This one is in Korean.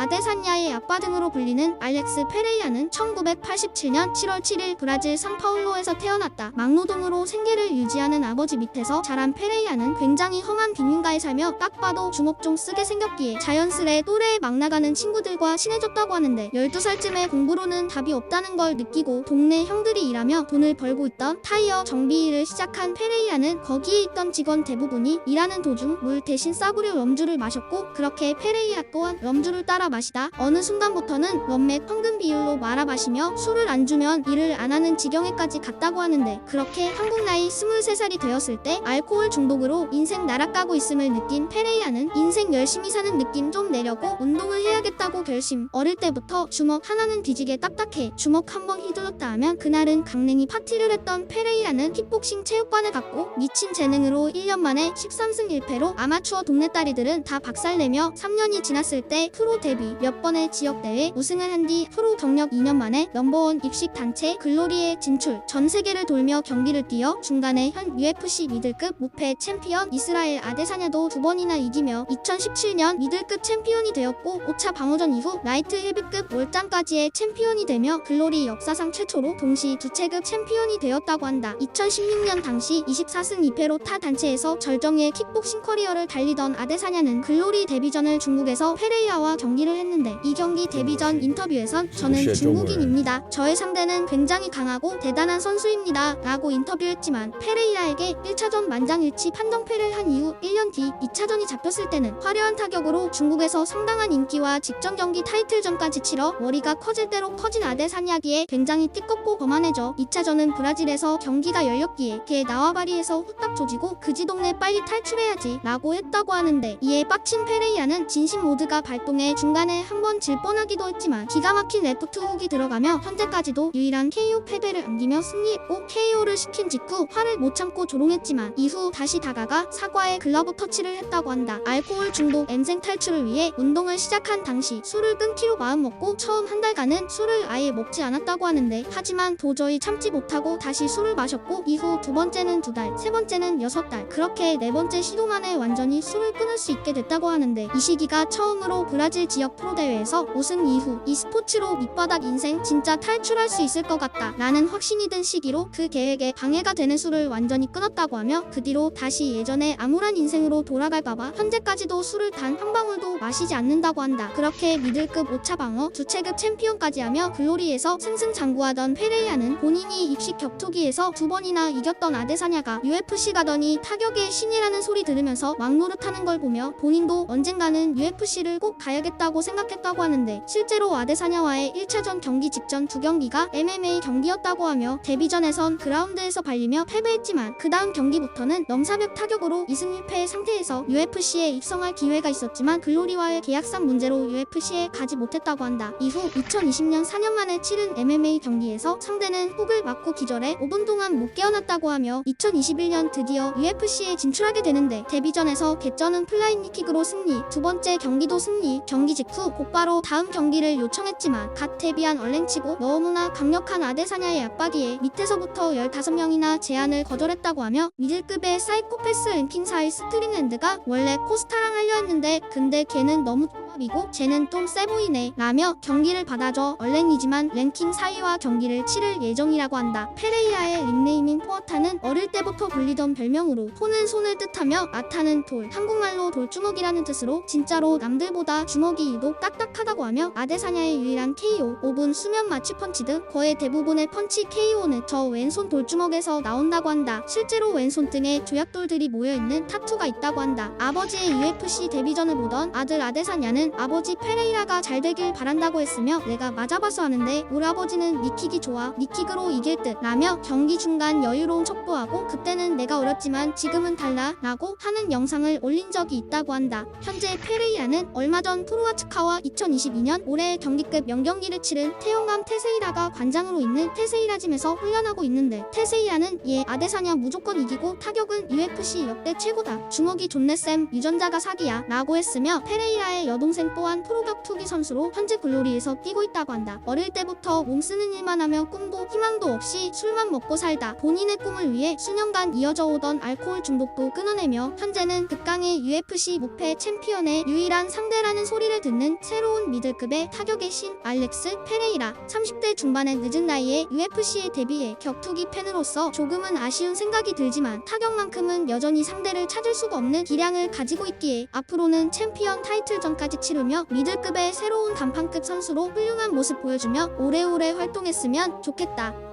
아데사냐의 아빠 등으로 불리는 알렉스 페레이라는 1987년 7월 7일 브라질 상파울로에서 태어났다. 막노동으로 생계를 유지하는 아버지 밑에서 자란 페레이라는 굉장히 험한 빈민가에 살며 딱 봐도 주먹 좀 쓰게 생겼기에 자연스레 또래에 막 나가는 친구들과 친해졌다고 하는데 12살쯤에 공부로는 답이 없다는 걸 느끼고 동네 형들이 일하며 돈을 벌고 있던 타이어 정비 일을 시작한 페레이라는 거기에 있던 직원 대부분이 일하는 도중 물 대신 싸구려 럼주를 마셨고 그렇게 페레이라 또한 럼주를 따라 마시다. 어느 순간부터는 럼맥 황금 비율로 말아 마시며 술을 안 주면 일을 안 하는 지경에까지 갔다고 하는데 그렇게 한국 나이 23살이 되었을 때 알코올 중독으로 인생 나락가고 있음을 느낀 페레이라는 인생 열심히 사는 느낌 좀 내려고 운동을 해야겠다고 결심. 어릴 때부터 주먹 하나는 뒤지게 딱딱해 주먹 한 번 휘둘렀다 하면 그날은 강냉이 파티를 했던 페레이라는 킥복싱 체육관을 갔고 미친 재능으로 1년 만에 13승 1패로 아마추어 동네 딸이들은 다 박살내며 3년이 지났을 때 프로 데뷔 몇 번의 지역대회 우승을 한 뒤 프로 경력 2년 만에 넘버원 입식 단체 글로리에 진출 전 세계를 돌며 경기를 뛰어 중간에 현 UFC 미들급 무패 챔피언 이스라엘 아데사냐도 두 번이나 이기며 2017년 미들급 챔피언이 되었고 5차 방어전 이후 라이트 헤비급 월장까지의 챔피언이 되며 글로리 역사상 최초로 동시 두 체급 챔피언이 되었다고 한다. 2016년 당시 24승 2패로 타 단체에서 절정의 킥복싱 커리어를 달리던 아데사냐는 글로리 데뷔전을 중국에서 페레이아와 경기를 했는데 이 경기 데뷔 전 인터뷰에선 저는 중국인입니다. 저의 상대는 굉장히 강하고 대단한 선수입니다. 라고 인터뷰했지만 페레이라에게 1차전 만장일치 판정패를 한 이후 1년 뒤 2차전이 잡혔을 때는 화려한 타격으로 중국에서 상당한 인기와 직전 경기 타이틀전까지 치러 머리가 커질 대로 커진 아데사냐기에 굉장히 띠껍고 거만해져 2차전은 브라질에서 경기가 열렸기에 걔 나와바리에서 후딱 조지고 그지 동네 빨리 탈출해야지 라고 했다고 하는데 이에 빡친 페레이아는 진심 모드가 발동해 중간 에 한 번 질 뻔하기도 했지만 기가 막힌 레프트 훅이 들어가며 현재까지도 유일한 KO 패배를 안기며 승리했고 KO를 시킨 직후 화를 못 참고 조롱했지만 이후 다시 다가가 사과에 글러브 터치를 했다고 한다. 알코올 중독 M생 탈출을 위해 운동을 시작한 당시 술을 끊기로 마음먹고 처음 한 달간은 술을 아예 먹지 않았다고 하는데 하지만 도저히 참지 못하고 다시 술을 마셨고 이후 두 번째는 두 달, 세 번째는 여섯 달 그렇게 네 번째 시도 만에 완전히 술을 끊을 수 있게 됐다고 하는데 이 시기가 처음으로 브라질 지역 프로 대회에서 우승 이후 이 스포츠로 밑바닥 인생 진짜 탈출할 수 있을 것 같다 라는 확신이 든 시기로 그 계획에 방해가 되는 술을 완전히 끊었다고 하며 그 뒤로 다시 예전에 암울한 인생으로 돌아갈까봐 현재까지도 술을 단 한 방울도 마시지 않는다고 한다. 그렇게 미들급 5차 방어, 주체급 챔피언까지 하며 글로리에서 승승장구하던 페레이아는 본인이 입식 격투기에서 두 번이나 이겼던 아데사냐가 UFC 가더니 타격의 신이라는 소리 들으면서 막노릇하는 걸 보며 본인도 언젠가는 UFC를 꼭 가야겠다고 생각했다고 하는데 실제로 아데사냐와의 1차전 경기 직전 두 경기가 MMA 경기였다고 하며 데뷔전에선 그라운드에서 발리며 패배했지만 그 다음 경기부터는 넘사벽 타격으로 2승 1패의 상태에서 UFC에 입성할 기회가 있었지만 글로리와의 계약상 문제로 UFC에 가지 못했다고 한다. 이후 2020년 4년 만에 치른 MMA 경기에서 상대는 훅을 맞고 기절해 5분 동안 못 깨어났다고 하며 2021년 드디어 UFC에 진출하게 되는데 데뷔전에서 개쩌는 플라잉 니킥으로 승리, 두 번째 경기도 승리, 경기 직후 곧바로 다음 경기를 요청했지만 갓 데뷔한 얼랭치고 너무나 강력한 아데사냐의 압박이에 밑에서부터 15명이나 제안을 거절했다고 하며 미들급의 사이코패스 랭킹사의 스트링랜드가 원래 코스타랑 하려 했는데 근데 걔는 너무 이고 쟤는 좀 세 보이네 라며 경기를 받아줘 얼랭이지만 랭킹 4위와 경기를 치를 예정이라고 한다. 페레이라의 닉네임인 포어타는 어릴 때부터 불리던 별명으로 포는 손을 뜻하며 아타는 돌 한국말로 돌주먹이라는 뜻으로 진짜로 남들보다 주먹이 유독 딱딱하다고 하며 아데사냐의 유일한 KO 5분 수면 마취 펀치 등 거의 대부분의 펀치 KO는 저 왼손 돌주먹에서 나온다고 한다. 실제로 왼손 등에 조약돌들이 모여있는 타투가 있다고 한다. 아버지의 UFC 데뷔전을 보던 아들 아데사냐는 아버지 페레이라가 잘 되길 바란다고 했으며 내가 맞아봐서 하는데 우리 아버지는 니킥이 좋아 니킥으로 이길 듯 라며 경기 중간 여유로운 척도하고 그때는 내가 어렸지만 지금은 달라 라고 하는 영상을 올린 적이 있다고 한다. 현재 페레이라는 얼마 전 프로아츠카와 2022년 올해 경기급 명경기를 치른 태용감 테세이라가 관장으로 있는 테세이라짐에서 훈련하고 있는데 테세이라는 얘 아데사냐 무조건 이기고 타격은 UFC 역대 최고다. 주먹이 존네쌤 유전자가 사기야 라고 했으며 페레이라의 여동 생 동생 또한 프로격 투기 선수로 현재 글로리에서 뛰고 있다고 한다. 어릴 때부터 몸 쓰는 일만 하며 꿈도 희망도 없이 술만 먹고 살다 본인의 꿈을 위해 수년간 이어져 오던 알코올 중독도 끊어내며 현재는 극강의 UFC 무패 챔피언의 유일한 상대라는 소리를 듣는 새로운 미들급의 타격의 신 알렉스 페레이라 30대 중반의 늦은 나이에 UFC에 데뷔해 격투기 팬으로서 조금은 아쉬운 생각이 들지만 타격만큼은 여전히 상대를 찾을 수가 없는 기량을 가지고 있기에 앞으로는 챔피언 타이틀전까지 치르며 미들급의 새로운 간판급 선수로 훌륭한 모습 보여주며 오래오래 활동했으면 좋겠다.